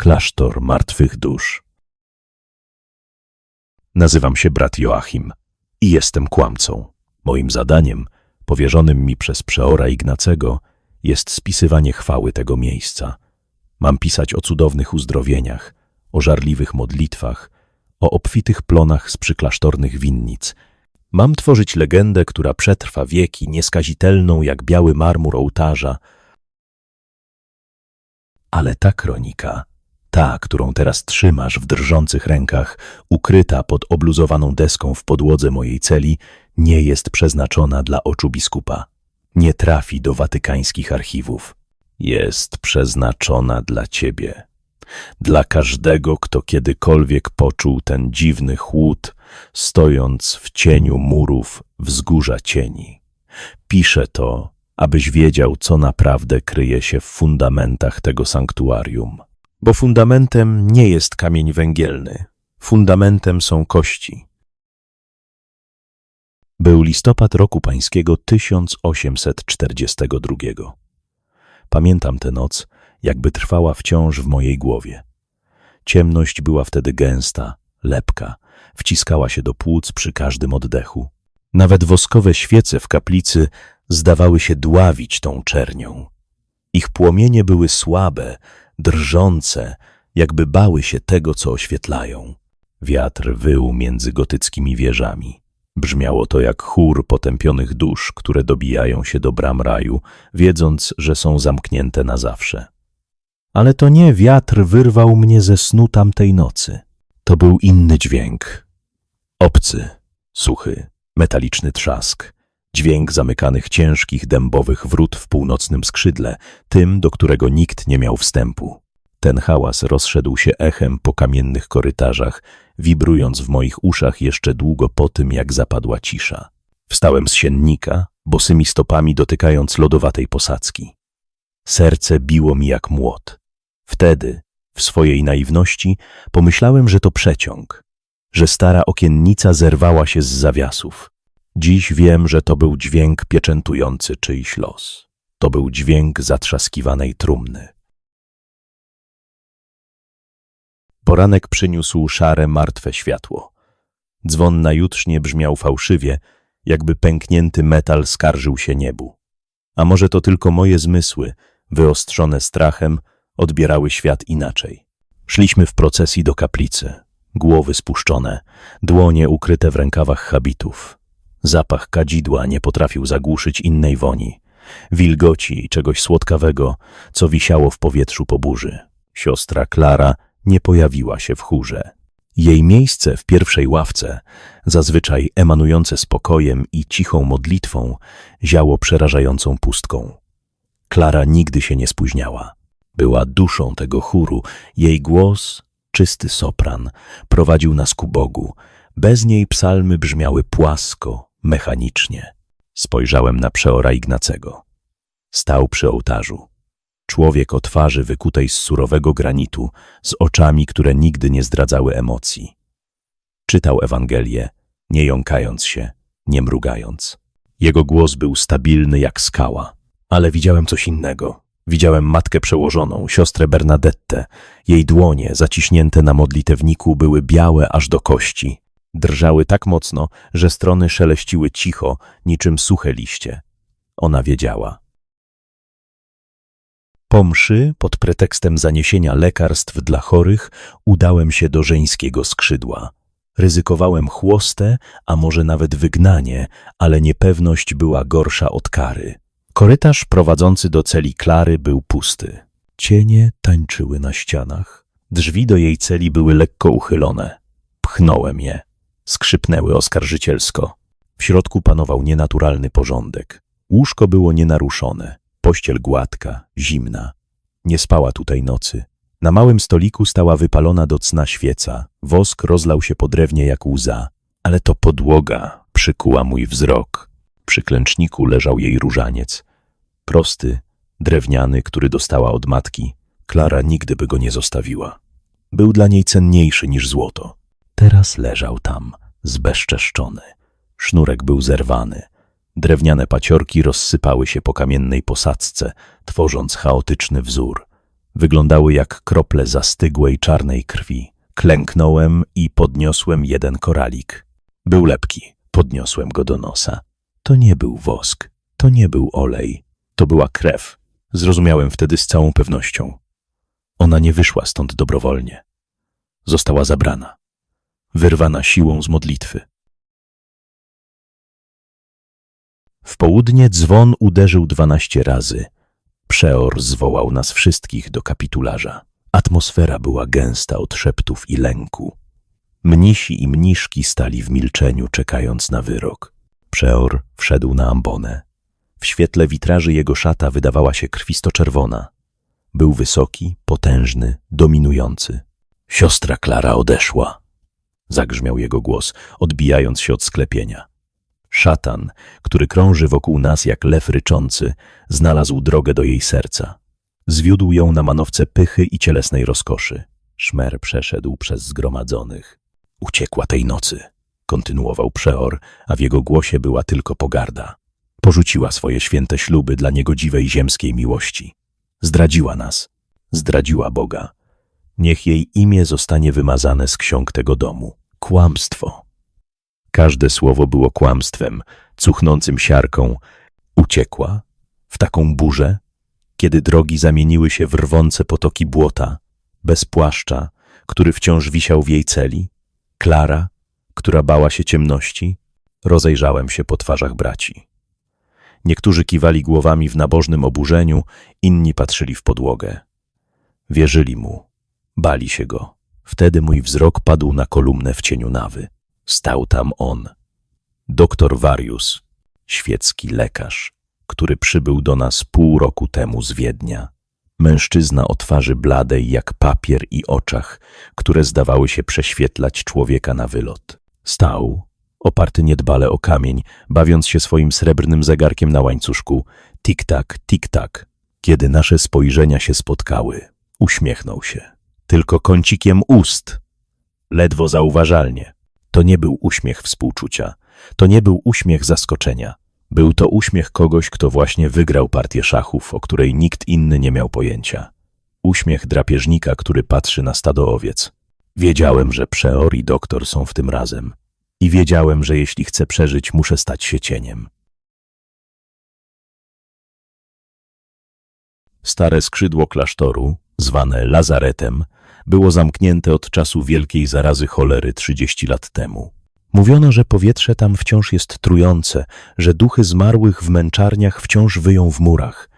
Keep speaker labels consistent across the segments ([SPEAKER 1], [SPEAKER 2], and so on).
[SPEAKER 1] Klasztor martwych dusz. Nazywam się brat Joachim i jestem kłamcą. Moim zadaniem, powierzonym mi przez przeora Ignacego, jest spisywanie chwały tego miejsca. Mam pisać o cudownych uzdrowieniach, o żarliwych modlitwach, o obfitych plonach z przyklasztornych winnic. Mam tworzyć legendę, która przetrwa wieki, nieskazitelną jak biały marmur ołtarza. Ale ta kronika, ta, którą teraz trzymasz w drżących rękach, ukryta pod obluzowaną deską w podłodze mojej celi, nie jest przeznaczona dla oczu biskupa. Nie trafi do watykańskich archiwów. Jest przeznaczona dla ciebie. Dla każdego, kto kiedykolwiek poczuł ten dziwny chłód, stojąc w cieniu murów wzgórza cieni. Piszę to, abyś wiedział, co naprawdę kryje się w fundamentach tego sanktuarium. Bo fundamentem nie jest kamień węgielny. Fundamentem są kości. Był listopad roku pańskiego 1842. Pamiętam tę noc, jakby trwała wciąż w mojej głowie. Ciemność była wtedy gęsta, lepka, wciskała się do płuc przy każdym oddechu. Nawet woskowe świece w kaplicy zdawały się dławić tą czernią. Ich płomienie były słabe, drżące, jakby bały się tego, co oświetlają. Wiatr wył między gotyckimi wieżami. Brzmiało to jak chór potępionych dusz, które dobijają się do bram raju, wiedząc, że są zamknięte na zawsze. Ale to nie wiatr wyrwał mnie ze snu tamtej nocy. To był inny dźwięk. Obcy, suchy, metaliczny trzask. Dźwięk zamykanych ciężkich dębowych wrót w północnym skrzydle, tym, do którego nikt nie miał wstępu. Ten hałas rozszedł się echem po kamiennych korytarzach, wibrując w moich uszach jeszcze długo po tym, jak zapadła cisza. Wstałem z siennika, bosymi stopami dotykając lodowatej posadzki. Serce biło mi jak młot. Wtedy, w swojej naiwności, pomyślałem, że to przeciąg, że stara okiennica zerwała się z zawiasów. Dziś wiem, że to był dźwięk pieczętujący czyjś los. To był dźwięk zatrzaskiwanej trumny. Poranek przyniósł szare, martwe światło. Dzwon na jutrznie brzmiał fałszywie, jakby pęknięty metal skarżył się niebu. A może to tylko moje zmysły, wyostrzone strachem, odbierały świat inaczej. Szliśmy w procesji do kaplicy, głowy spuszczone, dłonie ukryte w rękawach habitów. Zapach kadzidła nie potrafił zagłuszyć innej woni, wilgoci i czegoś słodkawego, co wisiało w powietrzu po burzy. Siostra Klara nie pojawiła się w chórze. Jej miejsce w pierwszej ławce, zazwyczaj emanujące spokojem i cichą modlitwą, ziało przerażającą pustką. Klara nigdy się nie spóźniała. Była duszą tego chóru. Jej głos, czysty sopran, prowadził nas ku Bogu. Bez niej psalmy brzmiały płasko, mechanicznie. Spojrzałem na przeora Ignacego. Stał przy ołtarzu. Człowiek o twarzy wykutej z surowego granitu, z oczami, które nigdy nie zdradzały emocji. Czytał Ewangelię, nie jąkając się, nie mrugając. Jego głos był stabilny jak skała, ale widziałem coś innego. Widziałem matkę przełożoną, siostrę Bernadettę. Jej dłonie, zaciśnięte na modlitewniku, były białe aż do kości. Drżały tak mocno, że strony szeleściły cicho, niczym suche liście. Ona wiedziała. Po mszy, pod pretekstem zaniesienia lekarstw dla chorych, udałem się do żeńskiego skrzydła. Ryzykowałem chłostę, a może nawet wygnanie, ale niepewność była gorsza od kary. Korytarz prowadzący do celi Klary był pusty. Cienie tańczyły na ścianach. Drzwi do jej celi były lekko uchylone. Pchnąłem je. Skrzypnęły oskarżycielsko. W środku panował nienaturalny porządek. Łóżko było nienaruszone. Pościel gładka, zimna. Nie spała tutaj nocy. Na małym stoliku stała wypalona do cna świeca. Wosk rozlał się po drewnie jak łza. Ale to podłoga przykuła mój wzrok. Przy klęczniku leżał jej różaniec. Prosty, drewniany, który dostała od matki. Klara nigdy by go nie zostawiła. Był dla niej cenniejszy niż złoto. Teraz leżał tam, zbezczeszczony. Sznurek był zerwany. Drewniane paciorki rozsypały się po kamiennej posadzce, tworząc chaotyczny wzór. Wyglądały jak krople zastygłej czarnej krwi. Klęknąłem i podniosłem jeden koralik. Był lepki. Podniosłem go do nosa. To nie był wosk. To nie był olej. To była krew. Zrozumiałem wtedy z całą pewnością. Ona nie wyszła stąd dobrowolnie. Została zabrana. Wyrwana siłą z modlitwy. W południe dzwon uderzył dwanaście razy. Przeor zwołał nas wszystkich do kapitularza. Atmosfera była gęsta od szeptów i lęku. Mnisi i mniszki stali w milczeniu, czekając na wyrok. Przeor wszedł na ambonę. W świetle witraży jego szata wydawała się krwisto-czerwona. Był wysoki, potężny, dominujący. Siostra Klara odeszła. Zagrzmiał jego głos, odbijając się od sklepienia. Szatan, który krąży wokół nas jak lew ryczący, znalazł drogę do jej serca. Zwiódł ją na manowce pychy i cielesnej rozkoszy. Szmer przeszedł przez zgromadzonych. Uciekła tej nocy, kontynuował przeor, a w jego głosie była tylko pogarda. Porzuciła swoje święte śluby dla niegodziwej ziemskiej miłości. Zdradziła nas, zdradziła Boga. Niech jej imię zostanie wymazane z ksiąg tego domu. Kłamstwo. Każde słowo było kłamstwem, cuchnącym siarką. Uciekła w taką burzę, kiedy drogi zamieniły się w rwące potoki błota, bez płaszcza, który wciąż wisiał w jej celi, Klara, która bała się ciemności, rozejrzałem się po twarzach braci. Niektórzy kiwali głowami w nabożnym oburzeniu, inni patrzyli w podłogę. Wierzyli mu, bali się go. Wtedy mój wzrok padł na kolumnę w cieniu nawy. Stał tam on, doktor Warius, świecki lekarz, który przybył do nas pół roku temu z Wiednia. Mężczyzna o twarzy bladej jak papier i oczach, które zdawały się prześwietlać człowieka na wylot. Stał, oparty niedbale o kamień, bawiąc się swoim srebrnym zegarkiem na łańcuszku. Tik-tak, tik-tak. Kiedy nasze spojrzenia się spotkały, uśmiechnął się. Tylko kącikiem ust. Ledwo zauważalnie. To nie był uśmiech współczucia. To nie był uśmiech zaskoczenia. Był to uśmiech kogoś, kto właśnie wygrał partię szachów, o której nikt inny nie miał pojęcia. Uśmiech drapieżnika, który patrzy na stado owiec. Wiedziałem, że przeor i doktor są w tym razem. I wiedziałem, że jeśli chcę przeżyć, muszę stać się cieniem. Stare skrzydło klasztoru, zwane lazaretem, było zamknięte od czasu wielkiej zarazy cholery 30 lat temu. Mówiono, że powietrze tam wciąż jest trujące, że duchy zmarłych w męczarniach wciąż wyją w murach.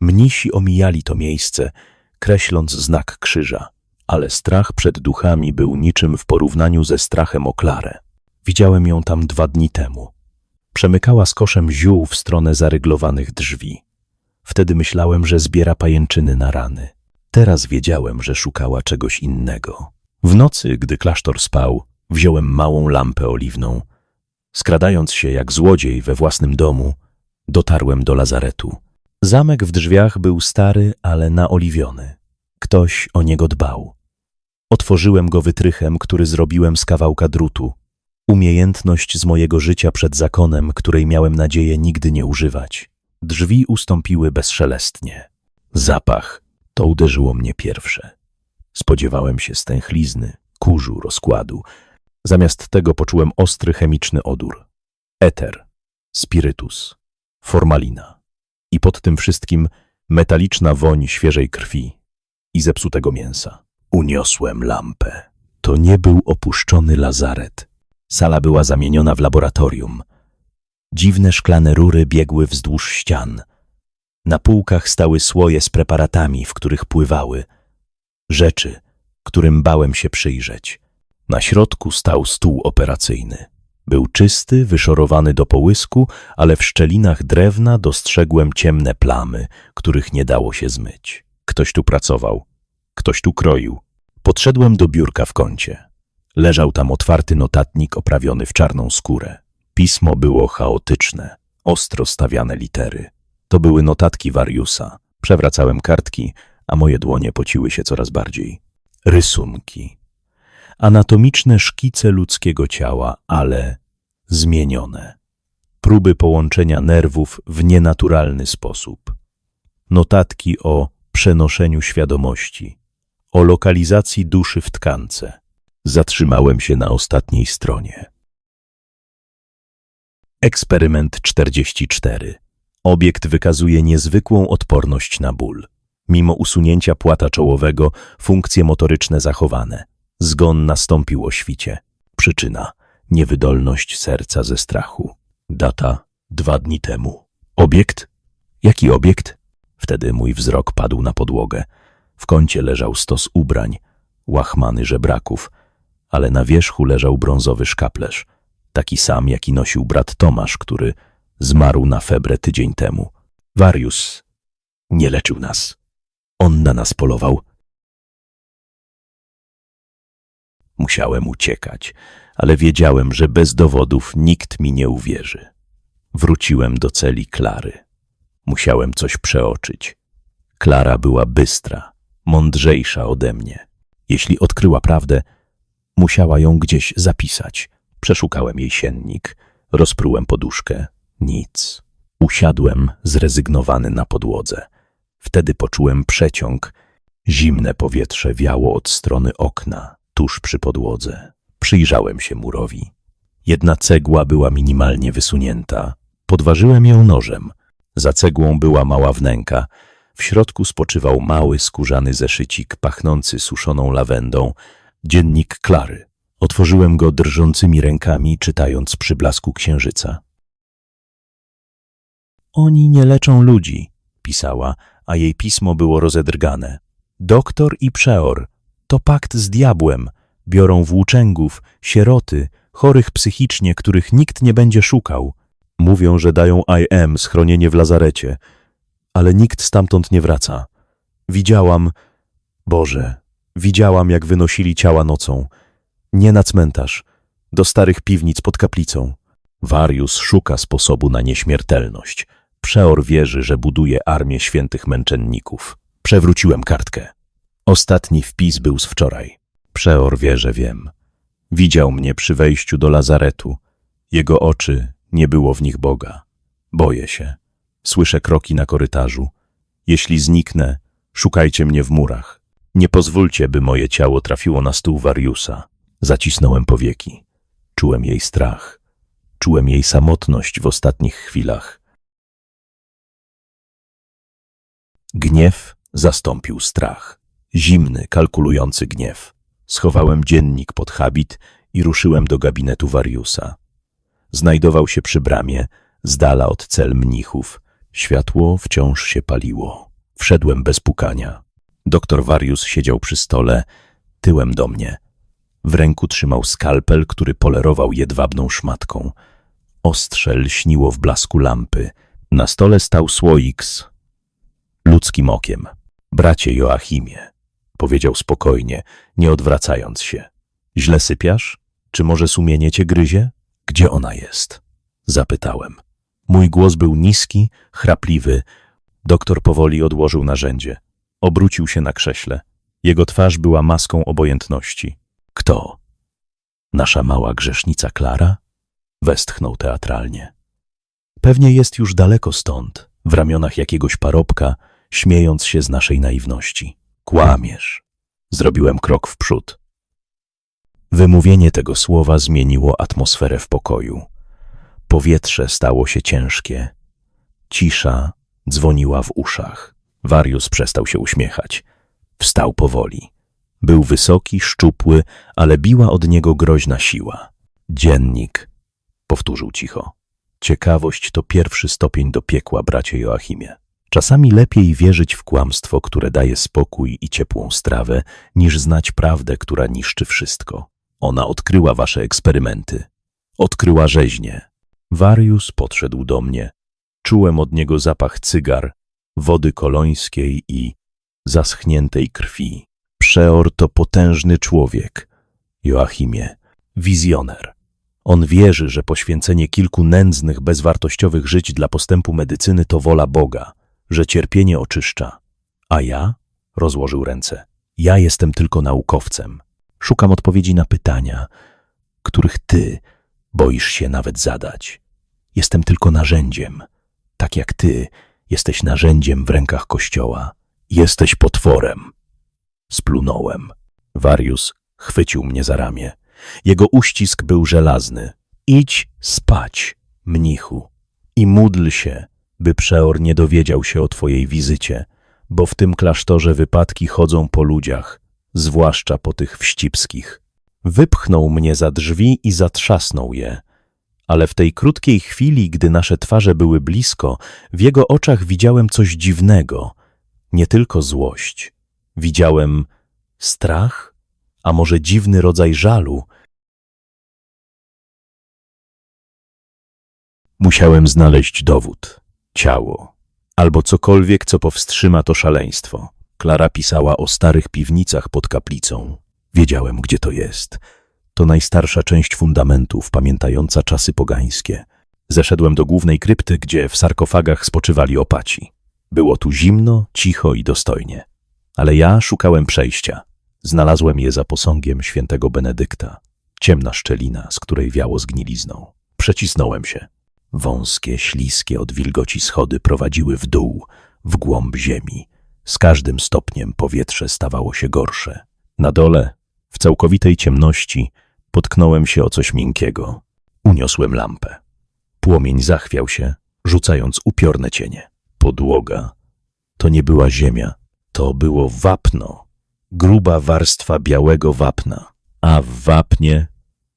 [SPEAKER 1] Mnisi omijali to miejsce, kreśląc znak krzyża, ale strach przed duchami był niczym w porównaniu ze strachem o Klarę. Widziałem ją tam dwa dni temu. Przemykała z koszem ziół w stronę zaryglowanych drzwi. Wtedy myślałem, że zbiera pajęczyny na rany. Teraz wiedziałem, że szukała czegoś innego. W nocy, gdy klasztor spał, wziąłem małą lampę oliwną. Skradając się jak złodziej we własnym domu, dotarłem do lazaretu. Zamek w drzwiach był stary, ale naoliwiony. Ktoś o niego dbał. Otworzyłem go wytrychem, który zrobiłem z kawałka drutu. Umiejętność z mojego życia przed zakonem, której miałem nadzieję nigdy nie używać. Drzwi ustąpiły bezszelestnie. Zapach to uderzyło mnie pierwsze. Spodziewałem się stęchlizny, kurzu, rozkładu. Zamiast tego poczułem ostry chemiczny odór. Eter, spirytus, formalina. I pod tym wszystkim metaliczna woń świeżej krwi i zepsutego mięsa. Uniosłem lampę. To nie był opuszczony lazaret. Sala była zamieniona w laboratorium. Dziwne szklane rury biegły wzdłuż ścian. Na półkach stały słoje z preparatami, w których pływały. Rzeczy, którym bałem się przyjrzeć. Na środku stał stół operacyjny. Był czysty, wyszorowany do połysku, ale w szczelinach drewna dostrzegłem ciemne plamy, których nie dało się zmyć. Ktoś tu pracował, ktoś tu kroił. Podszedłem do biurka w kącie. Leżał tam otwarty notatnik oprawiony w czarną skórę. Pismo było chaotyczne, ostro stawiane litery. To były notatki Wariusa. Przewracałem kartki, a moje dłonie pociły się coraz bardziej. Rysunki. Anatomiczne szkice ludzkiego ciała, ale zmienione. Próby połączenia nerwów w nienaturalny sposób. Notatki o przenoszeniu świadomości, o lokalizacji duszy w tkance. Zatrzymałem się na ostatniej stronie. Eksperyment 44. Obiekt wykazuje niezwykłą odporność na ból. Mimo usunięcia płata czołowego, funkcje motoryczne zachowane. Zgon nastąpił o świcie. Przyczyna niewydolność serca ze strachu. Data dwa dni temu. Obiekt? Jaki obiekt? Wtedy mój wzrok padł na podłogę. W kącie leżał stos ubrań, łachmany żebraków, ale na wierzchu leżał brązowy szkaplerz, taki sam, jaki nosił brat Tomasz, który zmarł na febrę tydzień temu. Warius nie leczył nas. On na nas polował. Musiałem uciekać, ale wiedziałem, że bez dowodów nikt mi nie uwierzy. Wróciłem do celi Klary. Musiałem coś przeoczyć. Klara była bystra, mądrzejsza ode mnie. Jeśli odkryła prawdę, musiała ją gdzieś zapisać. Przeszukałem jej siennik, rozprułem poduszkę. Nic. Usiadłem zrezygnowany na podłodze. Wtedy poczułem przeciąg. Zimne powietrze wiało od strony okna, tuż przy podłodze. Przyjrzałem się murowi. Jedna cegła była minimalnie wysunięta. Podważyłem ją nożem. Za cegłą była mała wnęka. W środku spoczywał mały, skórzany zeszycik pachnący suszoną lawendą. Dziennik Klary. Otworzyłem go drżącymi rękami, czytając przy blasku księżyca. Oni nie leczą ludzi, pisała, a jej pismo było rozedrgane. Doktor i przeor to pakt z diabłem. Biorą włóczęgów, sieroty, chorych psychicznie, których nikt nie będzie szukał. Mówią, że dają IM schronienie w lazarecie, ale nikt stamtąd nie wraca. Widziałam, Boże, widziałam, jak wynosili ciała nocą. Nie na cmentarz, do starych piwnic pod kaplicą. Warius szuka sposobu na nieśmiertelność. Przeor wierzy, że buduje armię świętych męczenników. Przewróciłem kartkę. Ostatni wpis był z wczoraj. Przeor wie, że wiem. Widział mnie przy wejściu do lazaretu. Jego oczy, nie było w nich Boga. Boję się. Słyszę kroki na korytarzu. Jeśli zniknę, szukajcie mnie w murach. Nie pozwólcie, by moje ciało trafiło na stół Wariusa. Zacisnąłem powieki. Czułem jej strach. Czułem jej samotność w ostatnich chwilach. Gniew zastąpił strach. Zimny, kalkulujący gniew. Schowałem dziennik pod habit i ruszyłem do gabinetu Wariusa. Znajdował się przy bramie, z dala od cel mnichów. Światło wciąż się paliło. Wszedłem bez pukania. Doktor Warius siedział przy stole, tyłem do mnie. W ręku trzymał skalpel, który polerował jedwabną szmatką. Ostrze lśniło w blasku lampy. Na stole stał słoik z ludzkim okiem. Bracie Joachimie, powiedział spokojnie, nie odwracając się. Źle sypiasz? Czy może sumienie cię gryzie? Gdzie ona jest? Zapytałem. Mój głos był niski, chrapliwy. Doktor powoli odłożył narzędzie. Obrócił się na krześle. Jego twarz była maską obojętności. Kto? Nasza mała grzesznica Klara? Westchnął teatralnie. Pewnie jest już daleko stąd, w ramionach jakiegoś parobka, śmiejąc się z naszej naiwności. Kłamiesz. Zrobiłem krok w przód. Wymówienie tego słowa zmieniło atmosferę w pokoju. Powietrze stało się ciężkie. Cisza dzwoniła w uszach. Warius przestał się uśmiechać. Wstał powoli. Był wysoki, szczupły, ale biła od niego groźna siła. Dziennik, powtórzył cicho. Ciekawość to pierwszy stopień do piekła, bracie Joachimie. Czasami lepiej wierzyć w kłamstwo, które daje spokój i ciepłą strawę, niż znać prawdę, która niszczy wszystko. Ona odkryła wasze eksperymenty. Odkryła rzeźnię. Warius podszedł do mnie. Czułem od niego zapach cygar, wody kolońskiej i zaschniętej krwi. Przeor to potężny człowiek. Joachimie, wizjoner. On wierzy, że poświęcenie kilku nędznych, bezwartościowych żyć dla postępu medycyny to wola Boga, że cierpienie oczyszcza. A ja? Rozłożył ręce. Ja jestem tylko naukowcem. Szukam odpowiedzi na pytania, których ty boisz się nawet zadać. Jestem tylko narzędziem. Tak jak ty jesteś narzędziem w rękach Kościoła. Jesteś potworem. Splunąłem. Warius chwycił mnie za ramię. Jego uścisk był żelazny. Idź spać, mnichu, i módl się, by przeor nie dowiedział się o twojej wizycie, bo w tym klasztorze wypadki chodzą po ludziach, zwłaszcza po tych wścibskich. Wypchnął mnie za drzwi i zatrzasnął je, ale w tej krótkiej chwili, gdy nasze twarze były blisko, w jego oczach widziałem coś dziwnego, nie tylko złość. Widziałem strach, a może dziwny rodzaj żalu. Musiałem znaleźć dowód, ciało, albo cokolwiek, co powstrzyma to szaleństwo. Klara pisała o starych piwnicach pod kaplicą. Wiedziałem, gdzie to jest. To najstarsza część fundamentów, pamiętająca czasy pogańskie. Zeszedłem do głównej krypty, gdzie w sarkofagach spoczywali opaci. Było tu zimno, cicho i dostojnie. Ale ja szukałem przejścia. Znalazłem je za posągiem świętego Benedykta. Ciemna szczelina, z której wiało zgnilizną. Przecisnąłem się. Wąskie, śliskie od wilgoci schody prowadziły w dół, w głąb ziemi. Z każdym stopniem powietrze stawało się gorsze. Na dole, w całkowitej ciemności, potknąłem się o coś miękkiego. Uniosłem lampę. Płomień zachwiał się, rzucając upiorne cienie. Podłoga to nie była ziemia, to było wapno, gruba warstwa białego wapna, a w wapnie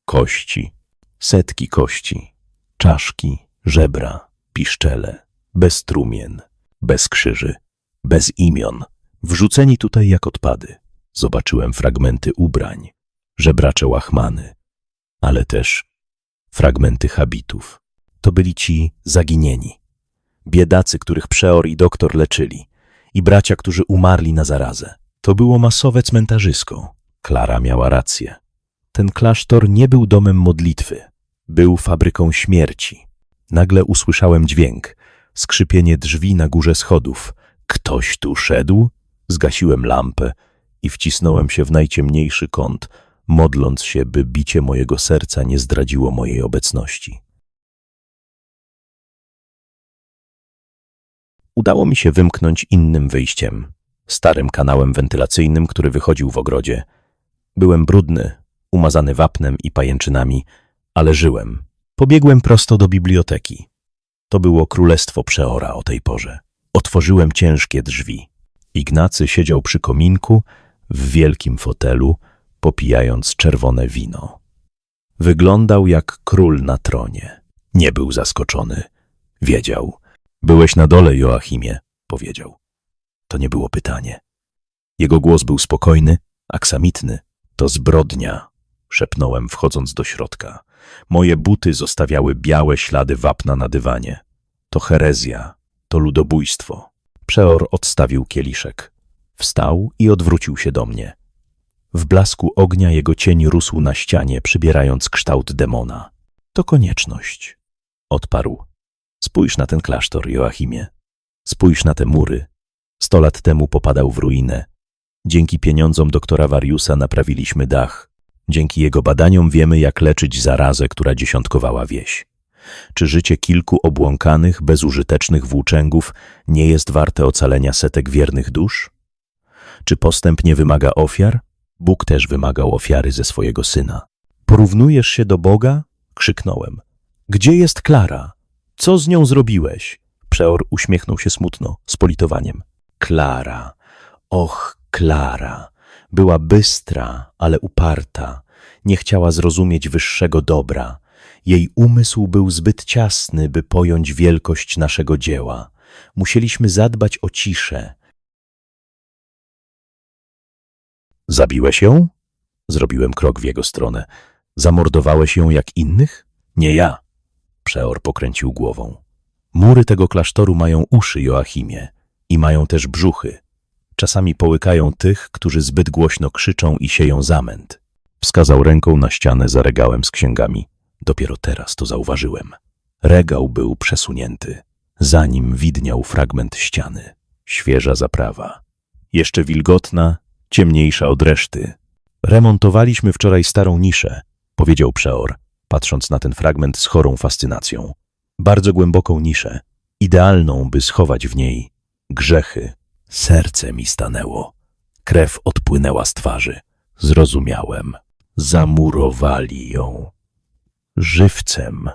[SPEAKER 1] kości, setki kości, czaszki, żebra, piszczele, bez trumien, bez krzyży, bez imion, wrzuceni tutaj jak odpady. Zobaczyłem fragmenty ubrań, żebracze łachmany, ale też fragmenty habitów. To byli ci zaginieni, biedacy, których przeor i doktor leczyli, i bracia, którzy umarli na zarazę. To było masowe cmentarzysko. Klara miała rację. Ten klasztor nie był domem modlitwy, był fabryką śmierci. Nagle usłyszałem dźwięk, skrzypienie drzwi na górze schodów. Ktoś tu szedł? Zgasiłem lampę i wcisnąłem się w najciemniejszy kąt, modląc się, by bicie mojego serca nie zdradziło mojej obecności. Udało mi się wymknąć innym wyjściem, starym kanałem wentylacyjnym, który wychodził w ogrodzie. Byłem brudny, umazany wapnem i pajęczynami, ale żyłem. Pobiegłem prosto do biblioteki. To było królestwo przeora o tej porze. Otworzyłem ciężkie drzwi. Ignacy siedział przy kominku, w wielkim fotelu, popijając czerwone wino. Wyglądał jak król na tronie. Nie był zaskoczony. Wiedział. Byłeś na dole, Joachimie, powiedział. To nie było pytanie. Jego głos był spokojny, aksamitny. To zbrodnia, szepnąłem, wchodząc do środka. Moje buty zostawiały białe ślady wapna na dywanie. To herezja, to ludobójstwo. Przeor odstawił kieliszek. Wstał i odwrócił się do mnie. W blasku ognia jego cień rósł na ścianie, przybierając kształt demona. To konieczność, odparł. Spójrz na ten klasztor, Joachimie. Spójrz na te mury. Sto lat temu popadał w ruinę. Dzięki pieniądzom doktora Wariusa naprawiliśmy dach. Dzięki jego badaniom wiemy, jak leczyć zarazę, która dziesiątkowała wieś. Czy życie kilku obłąkanych, bezużytecznych włóczęgów nie jest warte ocalenia setek wiernych dusz? Czy postęp nie wymaga ofiar? Bóg też wymagał ofiary ze swojego syna. Porównujesz się do Boga? Krzyknąłem. Gdzie jest Klara? Co z nią zrobiłeś? Przeor uśmiechnął się smutno, z politowaniem. Klara, och, Klara. Była bystra, ale uparta. Nie chciała zrozumieć wyższego dobra. Jej umysł był zbyt ciasny, by pojąć wielkość naszego dzieła. Musieliśmy zadbać o ciszę. Zabiłeś ją? Zrobiłem krok w jego stronę. Zamordowałeś ją jak innych? Nie ja. Przeor pokręcił głową. Mury tego klasztoru mają uszy, Joachimie, i mają też brzuchy. Czasami połykają tych, którzy zbyt głośno krzyczą i sieją zamęt. Wskazał ręką na ścianę za regałem z księgami. Dopiero teraz to zauważyłem. Regał był przesunięty. Za nim widniał fragment ściany. Świeża zaprawa. Jeszcze wilgotna, ciemniejsza od reszty. Remontowaliśmy wczoraj starą niszę, powiedział przeor, patrząc na ten fragment z chorą fascynacją. Bardzo głęboką niszę, idealną, by schować w niej grzechy, Serce mi stanęło. Krew odpłynęła z twarzy. Zrozumiałem. Zamurowali ją. Żywcem.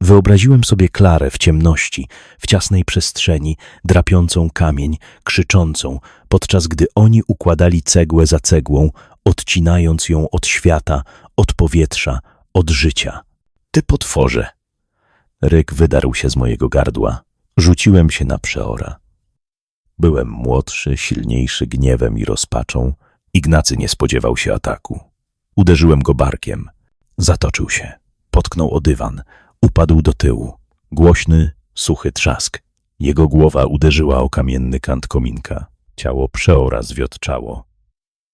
[SPEAKER 1] Wyobraziłem sobie Klarę w ciemności, w ciasnej przestrzeni, drapiącą kamień, krzyczącą, podczas gdy oni układali cegłę za cegłą, odcinając ją od świata, od powietrza, od życia. Ty potworze! Ryk wydarł się z mojego gardła. Rzuciłem się na przeora. Byłem młodszy, silniejszy gniewem i rozpaczą. Ignacy nie spodziewał się ataku. Uderzyłem go barkiem. Zatoczył się. Potknął o dywan. Upadł do tyłu. Głośny, suchy trzask. Jego głowa uderzyła o kamienny kant kominka. Ciało przeora zwiotczało.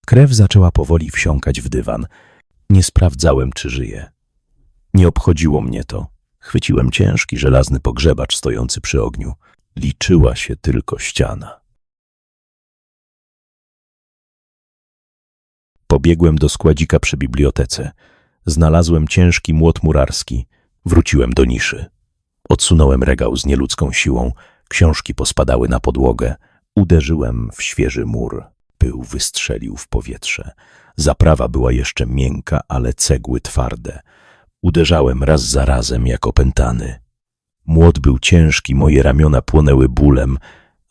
[SPEAKER 1] Krew zaczęła powoli wsiąkać w dywan. Nie sprawdzałem, czy żyje. Nie obchodziło mnie to. Chwyciłem ciężki, żelazny pogrzebacz stojący przy ogniu. Liczyła się tylko ściana. Pobiegłem do składzika przy bibliotece. Znalazłem ciężki młot murarski. Wróciłem do niszy. Odsunąłem regał z nieludzką siłą. Książki pospadały na podłogę. Uderzyłem w świeży mur. Pył wystrzelił w powietrze. Zaprawa była jeszcze miękka, ale cegły twarde. Uderzałem raz za razem jak opętany. Młot był ciężki, moje ramiona płonęły bólem,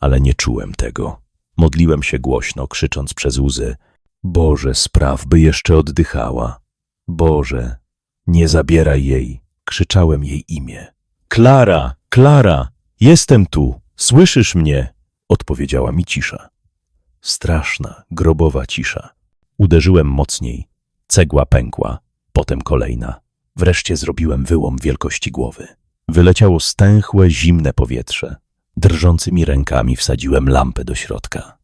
[SPEAKER 1] ale nie czułem tego. Modliłem się głośno, krzycząc przez łzy. Boże, spraw, by jeszcze oddychała. Boże, nie zabieraj jej. Krzyczałem jej imię. Klara, Klara, jestem tu, słyszysz mnie? Odpowiedziała mi cisza. Straszna, grobowa cisza. Uderzyłem mocniej. Cegła pękła, potem kolejna. Wreszcie zrobiłem wyłom wielkości głowy. Wyleciało stęchłe, zimne powietrze. Drżącymi rękami wsadziłem lampę do środka.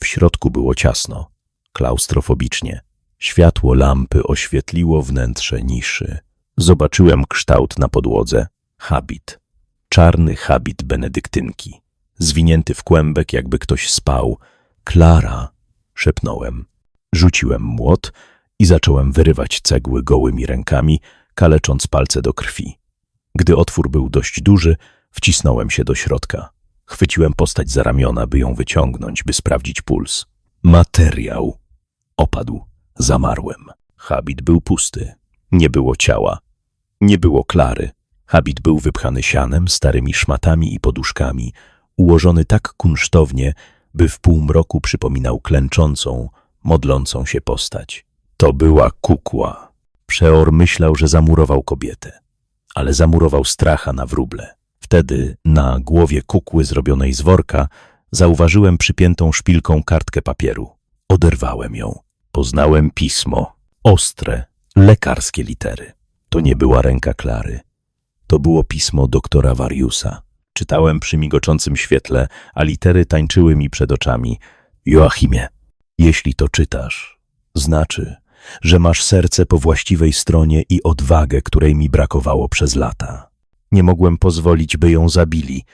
[SPEAKER 1] W środku było ciasno, klaustrofobicznie. Światło lampy oświetliło wnętrze niszy. Zobaczyłem kształt na podłodze. Habit. Czarny habit benedyktynki. Zwinięty w kłębek, jakby ktoś spał. Klara, szepnąłem. Rzuciłem młot i zacząłem wyrywać cegły gołymi rękami, kalecząc palce do krwi. Gdy otwór był dość duży, wcisnąłem się do środka. Chwyciłem postać za ramiona, by ją wyciągnąć, by sprawdzić puls. Materiał. Opadł. Zamarłem. Habit był pusty. Nie było ciała. Nie było Klary. Habit był wypchany sianem, starymi szmatami i poduszkami, ułożony tak kunsztownie, by w półmroku przypominał klęczącą, modlącą się postać. To była kukła. Przeor myślał, że zamurował kobietę, ale zamurował stracha na wróble. Wtedy na głowie kukły zrobionej z worka zauważyłem przypiętą szpilką kartkę papieru. Oderwałem ją. Poznałem pismo. Ostre, lekarskie litery. To nie była ręka Klary. To było pismo doktora Wariusa. Czytałem przy migoczącym świetle, a litery tańczyły mi przed oczami. Joachimie, jeśli to czytasz, znaczy, że masz serce po właściwej stronie i odwagę, której mi brakowało przez lata. Nie mogłem pozwolić, by ją zabili.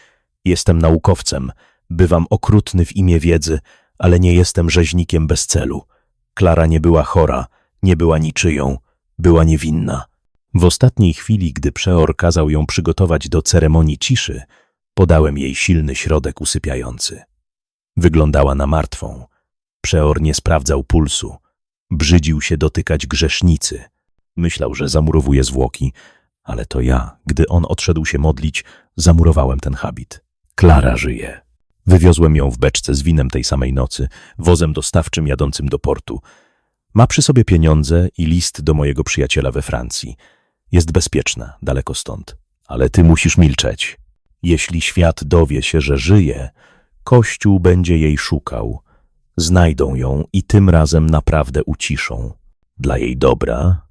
[SPEAKER 1] Jestem naukowcem, bywam okrutny w imię wiedzy, ale nie jestem rzeźnikiem bez celu. Klara nie była chora, nie była niczyją, była niewinna. W ostatniej chwili, gdy przeor kazał ją przygotować do ceremonii ciszy, podałem jej silny środek usypiający. Wyglądała na martwą. Przeor nie sprawdzał pulsu. Brzydził się dotykać grzesznicy. Myślał, że zamurowuje zwłoki, ale to ja, gdy on odszedł się modlić, zamurowałem ten habit. Klara żyje. Wywiozłem ją w beczce z winem tej samej nocy, wozem dostawczym jadącym do portu. Ma przy sobie pieniądze i list do mojego przyjaciela we Francji. Jest bezpieczna, daleko stąd. Ale ty musisz milczeć. Jeśli świat dowie się, że żyje, Kościół będzie jej szukał. Znajdą ją i tym razem naprawdę uciszą. Dla jej dobra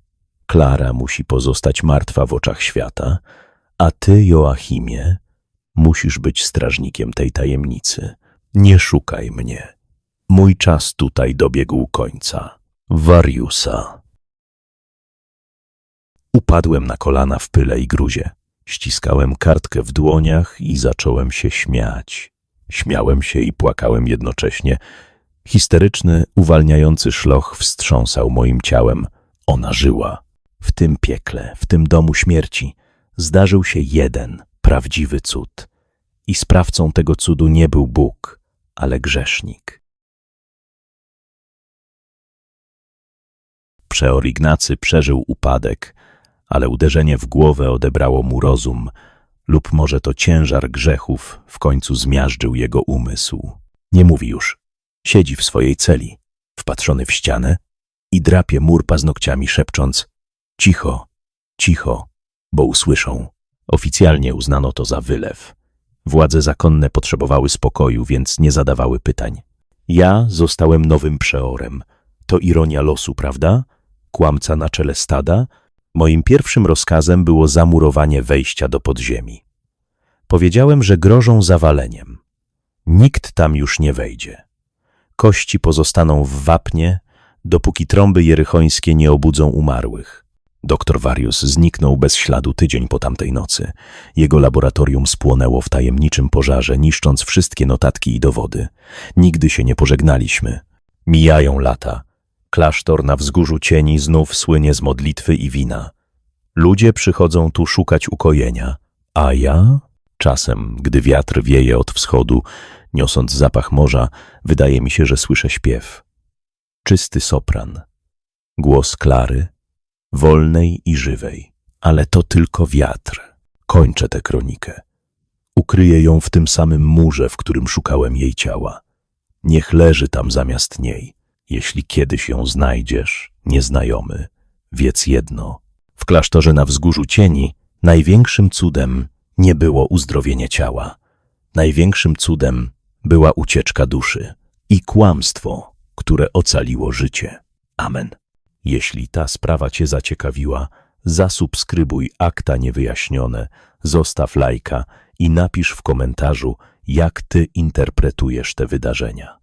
[SPEAKER 1] Klara musi pozostać martwa w oczach świata, a ty, Joachimie, musisz być strażnikiem tej tajemnicy. Nie szukaj mnie. Mój czas tutaj dobiegł końca. Wariusa. Upadłem na kolana w pyle i gruzie. Ściskałem kartkę w dłoniach i zacząłem się śmiać. Śmiałem się i płakałem jednocześnie. Histeryczny, uwalniający szloch wstrząsał moim ciałem. Ona żyła. W tym piekle, w tym domu śmierci, zdarzył się jeden prawdziwy cud. I sprawcą tego cudu nie był Bóg, ale grzesznik. Przeor Ignacy przeżył upadek, ale uderzenie w głowę odebrało mu rozum, lub może to ciężar grzechów w końcu zmiażdżył jego umysł. Nie mówi już. Siedzi w swojej celi, wpatrzony w ścianę i drapie mur paznokciami, szepcząc cicho, cicho, bo usłyszą. Oficjalnie uznano to za wylew. Władze zakonne potrzebowały spokoju, więc nie zadawały pytań. Ja zostałem nowym przeorem. To ironia losu, prawda? Kłamca na czele stada? Moim pierwszym rozkazem było zamurowanie wejścia do podziemi. Powiedziałem, że grożą zawaleniem. Nikt tam już nie wejdzie. Kości pozostaną w wapnie, dopóki trąby jerychońskie nie obudzą umarłych. Doktor Warius zniknął bez śladu tydzień po tamtej nocy. Jego laboratorium spłonęło w tajemniczym pożarze, niszcząc wszystkie notatki i dowody. Nigdy się nie pożegnaliśmy. Mijają lata. Klasztor na wzgórzu cieni znów słynie z modlitwy i wina. Ludzie przychodzą tu szukać ukojenia, a ja, czasem, gdy wiatr wieje od wschodu, niosąc zapach morza, wydaje mi się, że słyszę śpiew. Czysty sopran, głos Klary, wolnej i żywej. Ale to tylko wiatr. Kończę tę kronikę. Ukryję ją w tym samym murze, w którym szukałem jej ciała. Niech leży tam zamiast niej. Jeśli kiedyś ją znajdziesz, nieznajomy, wiedz jedno. W klasztorze na wzgórzu cieni największym cudem nie było uzdrowienie ciała. Największym cudem była ucieczka duszy i kłamstwo, które ocaliło życie. Amen. Jeśli ta sprawa Cię zaciekawiła, zasubskrybuj akta niewyjaśnione, zostaw lajka i napisz w komentarzu, jak Ty interpretujesz te wydarzenia.